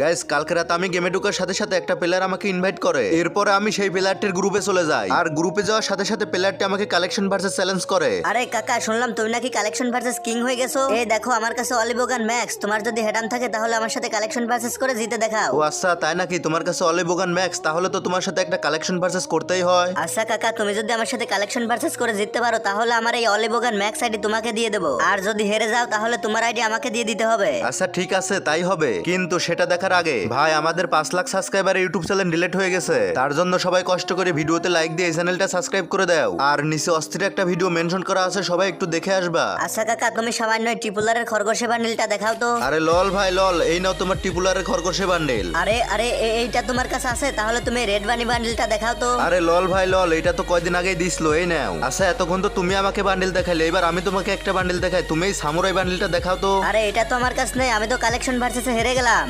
Guys কালকে রাত আমি গেমে ঢোকার সাথে সাথে একটা প্লেয়ার আমাকে ইনভাইট করে। এরপরে আমি সেই প্লেয়ারটির গ্রুপে চলে যাই। আর গ্রুপে যাওয়ার সাথে সাথে প্লেয়ারটি আমাকে কালেকশন ভার্সেস চ্যালেঞ্জ করে। আরে কাকা শুনলাম তুমি নাকি কালেকশন ভার্সেস কিং হয়ে গেছো। এই দেখো আমার কাছে অলিবোগান ম্যাক্স তোমার যদি হেডাম থাকে তাহলে আমার সাথে কালেকশন ভার্সেস করে জিতে দেখাও। ও আচ্ছা তাই নাকি? তোমার কাছে অলে বোগান ম্যাক্স তাহলে তো তোমার সাথে একটা কালেকশন ভার্সেস করতেই হয়। আচ্ছা কাকা তুমি যদি আমার সাথে কালেকশন ভার্সেস করে জিততে পারো তাহলে আমার এই অলিবোগান ম্যাক্স আইডি তোমাকে দিয়ে দেবো। আর যদি হেরে যাও তাহলে তোমার আইডি আমাকে দিয়ে দিতে হবে। আচ্ছা ঠিক আছে তাই হবে। কিন্তু সেটা দেখার আগে ভাই আমাদের পাঁচ lakh subscriber YouTube channel delete হয়ে গেছে। তার জন্য সবাই কষ্ট করে ভিডিওতে লাইক দিয়ে এই চ্যানেলটা সাবস্ক্রাইব করে দাও। আর নিচে অস্থির একটা ভিডিও মেনশন করা আছে সবাই একটু দেখে আসবা। আচ্ছা কাকা তুমি সামান্য ট্রিপুলারের খরগোশে বান্ডিলটা দেখাও তো। আরে লল ভাই লল এই নাও তোমার টিপুলারের খরগোশে বান্ডেল আরে আরে এ- এইটা তোমার কাছে আছে? তাহলে তুমি রেড বানি বান্ডিলটা দেখাও তো। আরে লল ভাই লল এটা তো কয়দিন আগেই দিছিল এই নাও। আচ্ছা এতক্ষণ তো তুমি আমাকে বান্ডেল দেখাইলে এবার আমি তোমাকে একটা বান্ডেল দেখাই। তুমি এই সামুরাই বান্ডেলটা দেখাও তো। আরে এটা তো আমার কাছে নেই আমি তো কালেকশন ভার্সেসে হেরে গেলাম।